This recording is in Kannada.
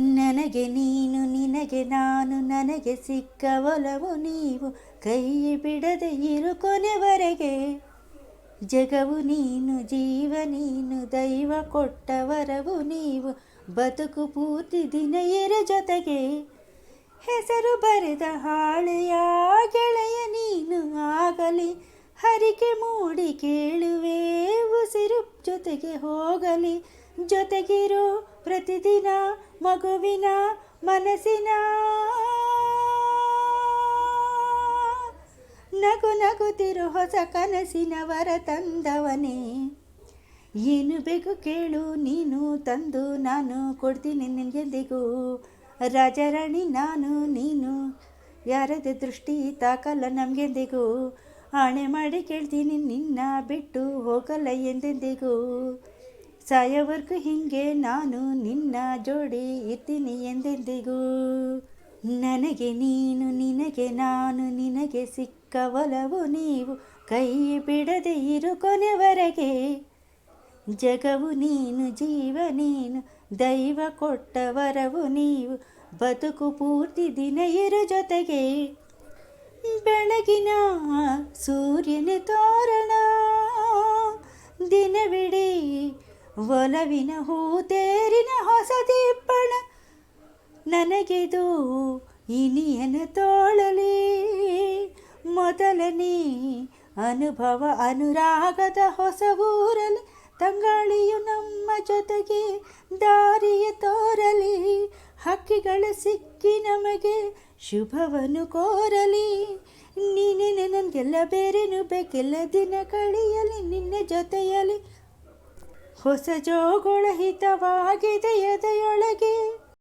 ನನಗೆ ನೀನು, ನಿನಗೆ ನಾನು, ನನಗೆ ಸಿಕ್ಕ ಒಲವು ನೀವು. ಕೈ ಬಿಡದೆ ಇರು ಕೊನೆವರೆಗೆ. ಜಗವು ನೀನು, ಜೀವ ನೀನು, ದೈವ ಕೊಟ್ಟ ವರವು ನೀವು. ಬದುಕು ಪೂರ್ತಿ ದಿನ ಇರ ಜೊತೆಗೆ. ಹೆಸರು ಬರೆದ ಹಾಳೆಯ ಗೆಳೆಯ ನೀನು ಆಗಲಿ. ಹರಿಕೆ ಮೂಡಿ ಕೇಳುವೆ, ಉಸಿರು ಜೊತೆಗೆ ಹೋಗಲಿ. ಜೊತೆಗಿರು ಪ್ರತಿದಿನ ಮಗುವಿನ ಮನಸ್ಸಿನ ನಗು ನಗುತ್ತಿರು ಹೊಸ ಕನಸಿನ ವರ ತಂದವನೇ. ಏನು ಬೇಕು ಕೇಳು, ನೀನು ತಂದು ನಾನು ಕೊಡ್ತೀನಿ ನಿನಗೆಂದಿಗೂ. ರಾಜರಾಣಿ ನಾನು, ನೀನು ಯಾರದೇ ದೃಷ್ಟಿ ತಾಕಲ್ಲ ನಮಗೆಂದಿಗೂ. ಆಣೆ ಮಾಡಿ ಕೇಳ್ತೀನಿ, ನಿನ್ನ ಬಿಟ್ಟು ಹೋಗಲ್ಲ ಎಂದೆಂದಿಗೂ? ಸಾಯವರ್ಗು ಹಿಂಗೆ ನಾನು ನಿನ್ನ ಜೋಡಿ ಇರ್ತೀನಿ ಎಂದೆಂದಿಗೂ? ನನಗೆ ನೀನು, ನಿನಗೆ ನಾನು, ನಿನಗೆ ಸಿಕ್ಕ ಒಲವು ನೀವು ಕೈ ಬಿಡದೆ ಇರು ಕೊನೆವರೆಗೆ. ಜಗವು ನೀನು, ಜೀವ ನೀನು, ದೈವ ಕೊಟ್ಟ ವರವು ನೀವು, ಬದುಕು ಪೂರ್ತಿ ದಿನ ಇರು ಜೊತೆಗೆ. ಬೆಳಗಿನ ಸೂರ್ಯನ ತೋರಣ. ದಿನವಿಡೀ ಒಲವಿನ ಹೂತೇರಿನ ಹೊಸ ದೀಪಣ. ನನಗಿದು ಇನಿಯನ ತೋಳಲಿ. ಮೊದಲನೇ ಅನುಭವ ಅನುರಾಗದ ಹೊಸ ಊರಲಿ ತಂಗಾಳಿಯು ನಮ್ಮ ಜೊತೆಗೆ ದಾರಿಯ ತೋರಲಿ. ಹಕ್ಕಿಗಳ ಸಿಕ್ಕಿ ನಮಗೆ ಶುಭವನ್ನು ಕೋರಲಿ. ನೀನೇನೆ ನನಗೆಲ್ಲ ಬೇರೆನು ಬೇಕೆಲ್ಲ. ದಿನ ಕಳೆಯಲಿ, ನಿನ್ನ ಜೊತೆಯಲಿ. ಹೊಸ ಜೋಗುಳ ಹಿತವಾಗಿದೆ ಎದೆಯೊಳಗೆ